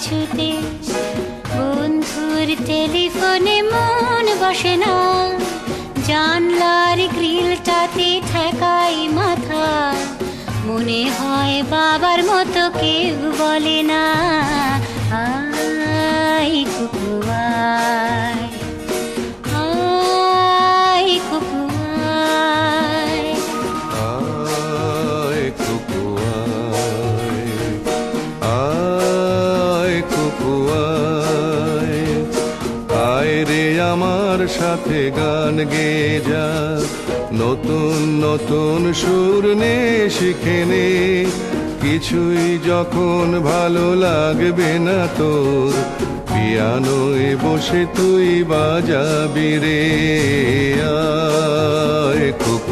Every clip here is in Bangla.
বলে বন্ধুর টেলিফোনে মন বসে না। জানলার গ্রিলটাতে ঠেকাই মাথা। মনে হয় বাবার মতো কেউ বলে না। আমার সাথে গান গেয়ে যা নতুন নতুন সুর নে, শিখে নে। কিছুই যখন ভালো লাগবে না তোর, পিয়ানোয় বসে তুই বাজাবি রে। আয় কুকুয়ায়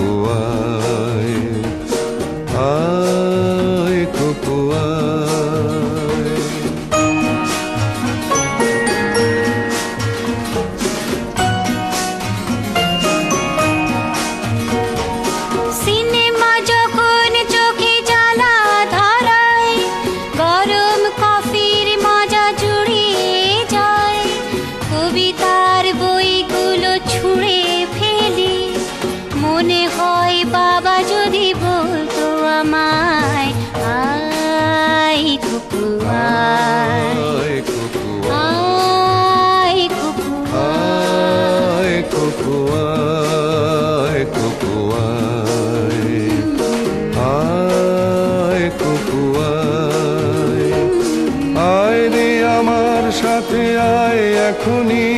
আয় এখনই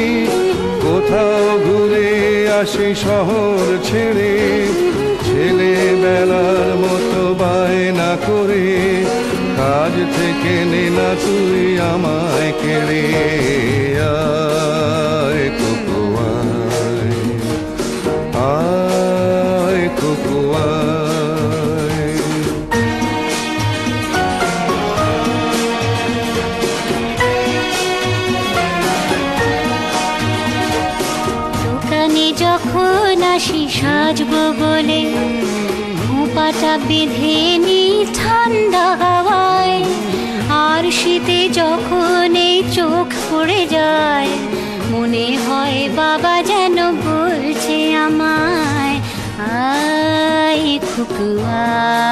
কোথাও ঘুরে আসি শহর ছেড়ে। ছেলেবেলার মতো বায়না করে কাজ থেকে নে তুই আমায় কেড়ে আয় আয় কুকুয়ায়। যখন আসি সাজব বলে খোঁপাটা বেঁধে নি ঠান্ডা হাওয়ায়। আর শীতে যখন এই চোখ পড়ে যায়, মনে হয় বাবা যেন বলছে আমায়, আয় খুকুয়ায়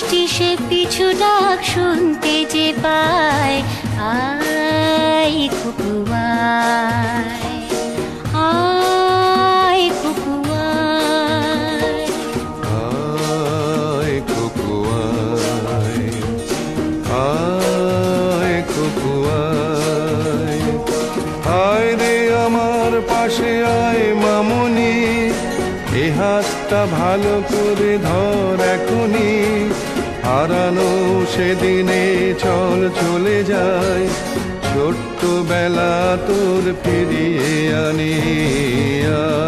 মিষ্টি সে পিছু ডাক শুনতে যে পায়। আয় কুকুয়ায় আয় আয় রে আমার পাশে আয় মামুনি, এ হাতটা ভালো করে ধর এখনই। হারানো সেদিনে চল চলে যায় ছোট্ট বেলা তোর ফিরিয়ে আনি আয়